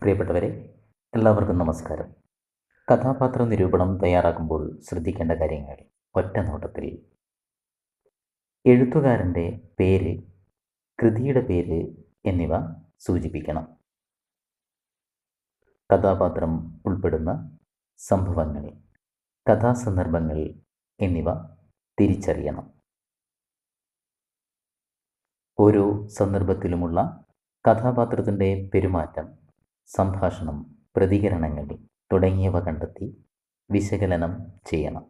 പ്രിയപ്പെട്ടവരെ എല്ലാവർക്കും നമസ്കാരം. കഥാപാത്ര നിരൂപണം തയ്യാറാക്കുമ്പോൾ ശ്രദ്ധിക്കേണ്ട കാര്യങ്ങൾ ഒറ്റ നോട്ടത്തിൽ. എഴുത്തുകാരന്റെ പേര് കൃതിയുടെ പേര് എന്നിവ സൂചിപ്പിക്കണം. കഥാപാത്രം ഉൾപ്പെടുന്ന സംഭവങ്ങൾ കഥാസന്ദർഭങ്ങൾ എന്നിവ തിരിച്ചറിയണം. ഓരോ സന്ദർഭത്തിലുമുള്ള കഥാപാത്രത്തിന്റെ പെരുമാറ്റം സംഭാഷണം പ്രതികരണങ്ങൾ തുടങ്ങിയവ കണ്ടെത്തി വിശകലനം ചെയ്യണം.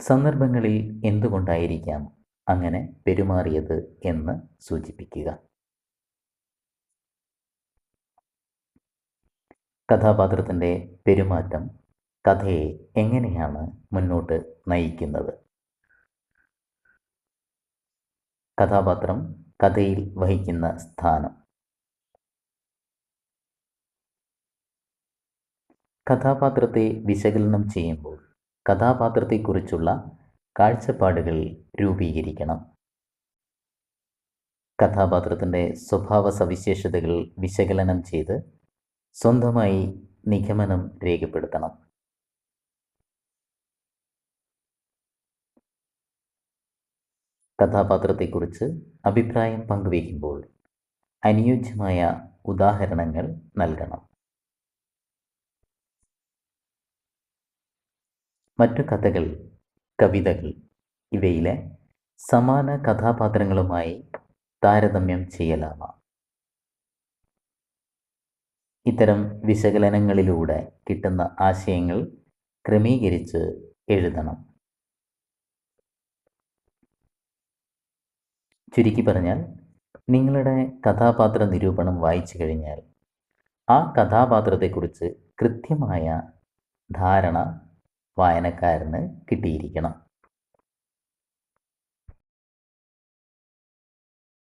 സന്ദർഭങ്ങളിൽ എന്തുകൊണ്ടായിരിക്കാം അങ്ങനെ പെരുമാറിയത് എന്ന് സൂചിപ്പിക്കുക. കഥാപാത്രത്തിന്റെ പെരുമാറ്റം കഥയെ എങ്ങനെയാണ് മുന്നോട്ട് നയിക്കുന്നത്? കഥാപാത്രം കഥയിൽ വഹിക്കുന്ന സ്ഥാനം. കഥാപാത്രത്തെ വിശകലനം ചെയ്യുമ്പോൾ കഥാപാത്രത്തെക്കുറിച്ചുള്ള കാഴ്ചപ്പാടുകൾ രൂപീകരിക്കണം. കഥാപാത്രത്തിന്റെ സ്വഭാവ സവിശേഷതകൾ വിശകലനം ചെയ്ത് സ്വന്തമായി നിഗമനം രേഖപ്പെടുത്തണം. കഥാപാത്രത്തെക്കുറിച്ച് അഭിപ്രായം പങ്കുവയ്ക്കുമ്പോൾ അനുയോജ്യമായ ഉദാഹരണങ്ങൾ നൽകണം. മറ്റു കഥകൾ കവിതകൾ ഇവയിലെ സമാന കഥാപാത്രങ്ങളുമായി താരതമ്യം ചെയ്യലാവാം. ഇത്തരം വിശകലനങ്ങളിലൂടെ കിട്ടുന്ന ആശയങ്ങൾ ക്രമീകരിച്ച് എഴുതണം. ചുരുക്കി പറഞ്ഞാൽ നിങ്ങളുടെ കഥാപാത്ര നിരൂപണം വായിച്ചു കഴിഞ്ഞാൽ ആ കഥാപാത്രത്തെക്കുറിച്ച് കൃത്യമായ ധാരണ വായനക്കാരന് കിട്ടിയിരിക്കണം.